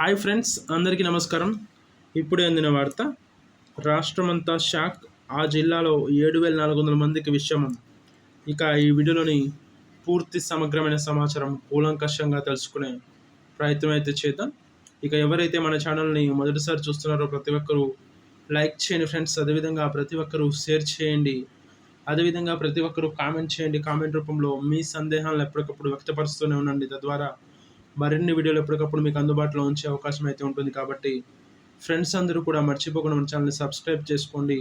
Hi friends అందరికీ నమస్కారం. ఇప్పుడే అందిన వార్త రాష్ట్రమంతా షాక్ ఆ జిల్లాలో ఏడు వేల నాలుగు వందల మందికి విషమం. ఇక ఈ వీడియోలోని పూర్తి సమగ్రమైన సమాచారం కూలంకషంగా తెలుసుకునే ప్రయత్నం అయితే చేద్దాం. ఇక ఎవరైతే మన ఛానల్ని మొదటిసారి చూస్తున్నారో ప్రతి ఒక్కరూ లైక్ చేయండి ఫ్రెండ్స్. అదేవిధంగా ప్రతి ఒక్కరూ షేర్ చేయండి. అదేవిధంగా ప్రతి ఒక్కరూ కామెంట్ చేయండి. కామెంట్ రూపంలో మీ సందేహాలను ఎప్పటికప్పుడు వ్యక్తపరుస్తూనే ఉండండి. తద్వారా మరిన్ని వీడియోలు ఎప్పటికప్పుడు మీకు అందుబాటులో ఉంచే అవకాశం అయితే ఉంటుంది కాబట్టి ఫ్రెండ్స్ అందరూ కూడా మర్చిపోకుండా మన ఛానల్ని సబ్స్క్రైబ్ చేసుకోండి.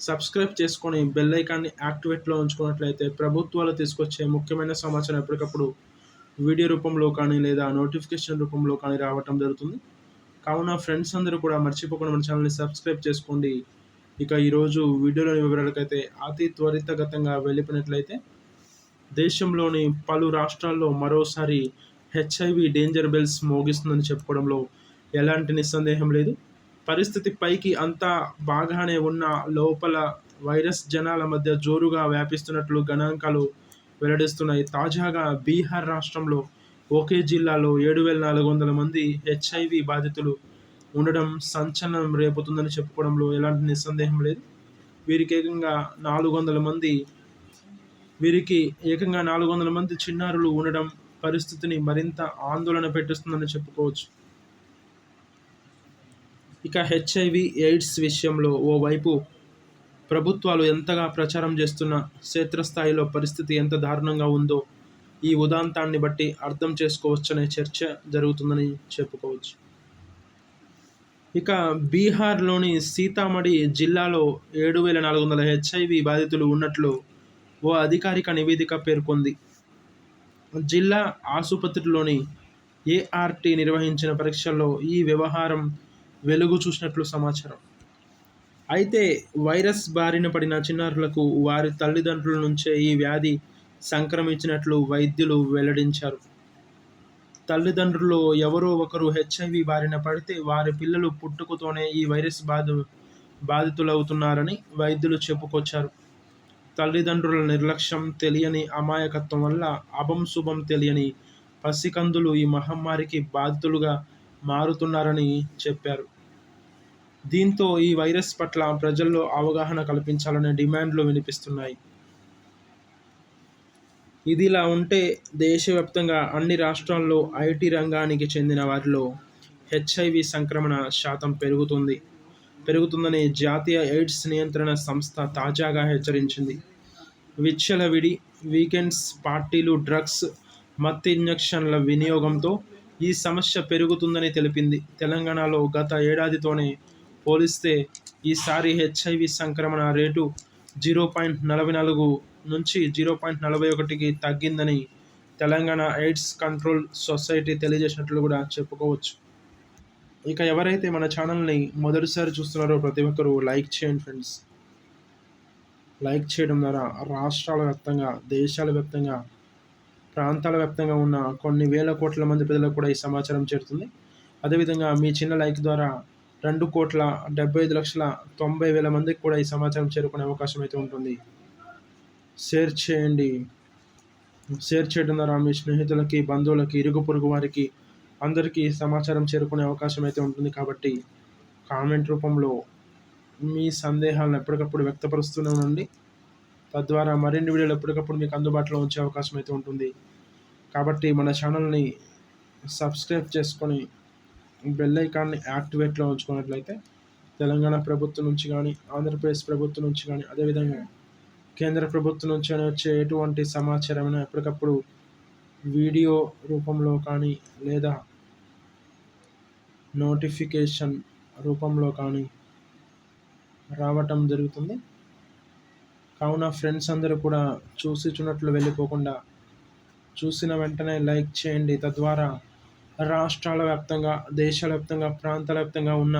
సబ్స్క్రైబ్ చేసుకొని బెల్ ఐకాన్ని యాక్టివేట్లో ఉంచుకున్నట్లయితే ప్రభుత్వాలు తీసుకొచ్చే ముఖ్యమైన సమాచారం ఎప్పటికప్పుడు వీడియో రూపంలో కానీ లేదా నోటిఫికేషన్ రూపంలో కానీ రావటం జరుగుతుంది. కావున ఫ్రెండ్స్ అందరూ కూడా మర్చిపోకుండా మన ఛానల్ని సబ్స్క్రైబ్ చేసుకోండి. ఇక ఈరోజు వీడియోలోని వివరాలకైతే అతి త్వరితగతంగా వెళ్ళిపోయినట్లయితే దేశంలోని పలు రాష్ట్రాల్లో మరోసారి హెచ్ఐవి డేంజర్ బెల్స్ మోగిస్తుందని చెప్పుకోవడంలో ఎలాంటి నిస్సందేహం లేదు. పరిస్థితి పైకి అంతా బాగానే ఉన్న లోపల వైరస్ జనాల మధ్య జోరుగా వ్యాపిస్తున్నట్లు గణాంకాలు వెల్లడిస్తున్నాయి. తాజాగా బీహార్ రాష్ట్రంలో ఒకే జిల్లాలో ఏడు వేల నాలుగు వందల మంది హెచ్ఐవి బాధితులు ఉండడం సంచలనం రేపుతుందని చెప్పుకోవడంలో ఎలాంటి నిస్సందేహం లేదు. వీరికి ఏకంగా నాలుగు వందల మంది వీరికి ఏకంగా నాలుగు వందల మంది చిన్నారులు ఉండడం పరిస్థితిని మరింత ఆందోళన పెట్టిస్తుందని చెప్పుకోవచ్చు. ఇక హెచ్ఐవి ఎయిడ్స్ విషయంలో ఓవైపు ప్రభుత్వాలు ఎంతగా ప్రచారం చేస్తున్న క్షేత్రస్థాయిలో పరిస్థితి ఎంత దారుణంగా ఉందో ఈ ఉదాంతాన్ని బట్టి అర్థం చేసుకోవచ్చనే చర్చ జరుగుతుందని చెప్పుకోవచ్చు. ఇక బీహార్లోని సీతామఢి జిల్లాలో ఏడు వేల నాలుగు వందల హెచ్ఐవి బాధితులు ఉన్నట్లు ఓ అధికారిక నివేదిక పేర్కొంది. జిల్లా ఆసుపత్రిలోని ఏఆర్టీ నిర్వహించిన పరీక్షల్లో ఈ వ్యవహారం వెలుగు చూసినట్లు సమాచారం. అయితే వైరస్ బారిన పడిన చిన్నారులకు వారి తల్లిదండ్రుల నుంచే ఈ వ్యాధి సంక్రమించినట్లు వైద్యులు వెల్లడించారు. తల్లిదండ్రులు ఎవరో ఒకరు హెచ్ఐవి బారిన పడితే వారి పిల్లలు పుట్టుకతోనే ఈ వైరస్ బాధ బాధితులవుతున్నారని వైద్యులు చెప్పుకొచ్చారు. తల్లిదండ్రుల నిర్లక్ష్యం తెలియని అమాయకత్వం వల్ల అభం శుభం తెలియని పసికందులు ఈ మహమ్మారికి బాధితులుగా మారుతున్నారని చెప్పారు. దీంతో ఈ వైరస్ పట్ల ప్రజల్లో అవగాహన కల్పించాలనే డిమాండ్లు వినిపిస్తున్నాయి. ఇదిలా ఉంటే దేశవ్యాప్తంగా అన్ని రాష్ట్రాల్లో ఐటీ రంగానికి చెందిన వారిలో హెచ్ఐవి సంక్రమణ శాతం పెరుగుతుంది. పెరుగుతుందని జాతీయ ఎయిడ్స్ నియంత్రణ సంస్థ తాజాగా హెచ్చరించింది. విచ్చలవిడి వీకెండ్స్ పార్టీలు డ్రగ్స్ మత్తు ఇంజక్షన్ల వినియోగంతో ఈ సమస్య పెరుగుతుందని తెలిపింది. తెలంగాణలో గత ఏడాదితోనే పోలిస్తే ఈసారి హెచ్ఐవి సంక్రమణ రేటు జీరో పాయింట్ నలభై నాలుగు నుంచి జీరో పాయింట్ నలభై ఒకటికి తగ్గిందని తెలంగాణ ఎయిడ్స్ కంట్రోల్ సొసైటీ తెలియజేసినట్లు కూడా చెప్పుకోవచ్చు. ఇక ఎవరైతే మన ఛానల్ని మొదటిసారి చూస్తున్నారో ప్రతి ఒక్కరూ లైక్ చేయండి ఫ్రెండ్స్. లైక్ చేయడం ద్వారా రాష్ట్రాల వ్యాప్తంగా దేశాల వ్యాప్తంగా ప్రాంతాల వ్యాప్తంగా ఉన్న కొన్ని వేల కోట్ల మంది ప్రజలకు కూడా ఈ సమాచారం చేరుతుంది. అదేవిధంగా మీ చిన్న లైక్ ద్వారా రెండు కోట్ల డెబ్బై ఐదు లక్షల తొంభై వేల మందికి కూడా ఈ సమాచారం చేరుకునే అవకాశం అయితే ఉంటుంది. షేర్ చేయండి. షేర్ చేయడం ద్వారా మీ స్నేహితులకి బంధువులకి ఇరుగు పొరుగు వారికి అందరికీ సమాచారం చేరుకునే అవకాశం అయితే ఉంటుంది కాబట్టి కామెంట్ రూపంలో మీ సందేహాలను ఎప్పటికప్పుడు వ్యక్తపరుస్తూనే ఉండండి. తద్వారా మరిన్ని వీడియోలు ఎప్పటికప్పుడు మీకు అందుబాటులో ఉంచే అవకాశం అయితే ఉంటుంది. కాబట్టి మన ఛానల్ని సబ్స్క్రైబ్ చేసుకొని బెల్ ఐకాన్ని యాక్టివేట్లో ఉంచుకున్నట్లయితే తెలంగాణ ప్రభుత్వం నుంచి కానీ ఆంధ్రప్రదేశ్ ప్రభుత్వం నుంచి కానీ అదేవిధంగా కేంద్ర ప్రభుత్వం నుంచి వచ్చే ఎటువంటి సమాచారమైన ఎప్పటికప్పుడు వీడియో రూపంలో కానీ లేదా నోటిఫికేషన్ రూపంలో కానీ రావటం జరుగుతుంది. కావున ఫ్రెండ్స్ అందరూ కూడా చూసి చున్నట్లు వెళ్ళిపోకుండా చూసిన వెంటనే లైక్ చేయండి. తద్వారా రాష్ట్రాల వ్యాప్తంగా దేశాల వ్యాప్తంగా ప్రాంతాల వ్యాప్తంగా ఉన్న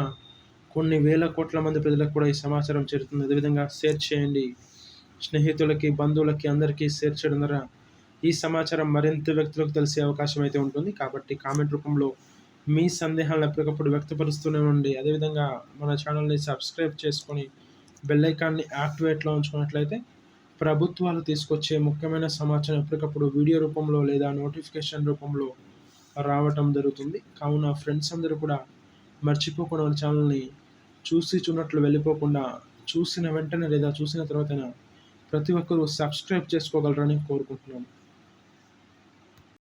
కొన్ని వేల కోట్ల మంది ప్రజలకు కూడా ఈ సమాచారం చేరుతుంది. అదేవిధంగా షేర్ చేయండి. స్నేహితులకి బంధువులకి అందరికీ షేర్ చేయడం ద్వారా ఈ సమాచారం మరింత వ్యక్తులకు తెలిసే అవకాశం అయితే ఉంటుంది. కాబట్టి కామెంట్ రూపంలో మీ సందేహాలను ఎప్పటికప్పుడు వ్యక్తపరుస్తూనే ఉండి అదేవిధంగా మన ఛానల్ని సబ్స్క్రైబ్ చేసుకొని బెల్లైకాన్ని యాక్టివేట్లో ఉంచుకున్నట్లయితే ప్రభుత్వాలు తీసుకొచ్చే ముఖ్యమైన సమాచారం ఎప్పటికప్పుడు వీడియో రూపంలో లేదా నోటిఫికేషన్ రూపంలో రావటం జరుగుతుంది. కావున ఫ్రెండ్స్ అందరూ కూడా మర్చిపోకుండా మన ఛానల్ని చూసి చూన్నట్లు వెళ్ళిపోకుండా చూసిన వెంటనే లేదా చూసిన తర్వాత ప్రతి ఒక్కరూ సబ్స్క్రైబ్ చేసుకోగలరని కోరుకుంటున్నాను.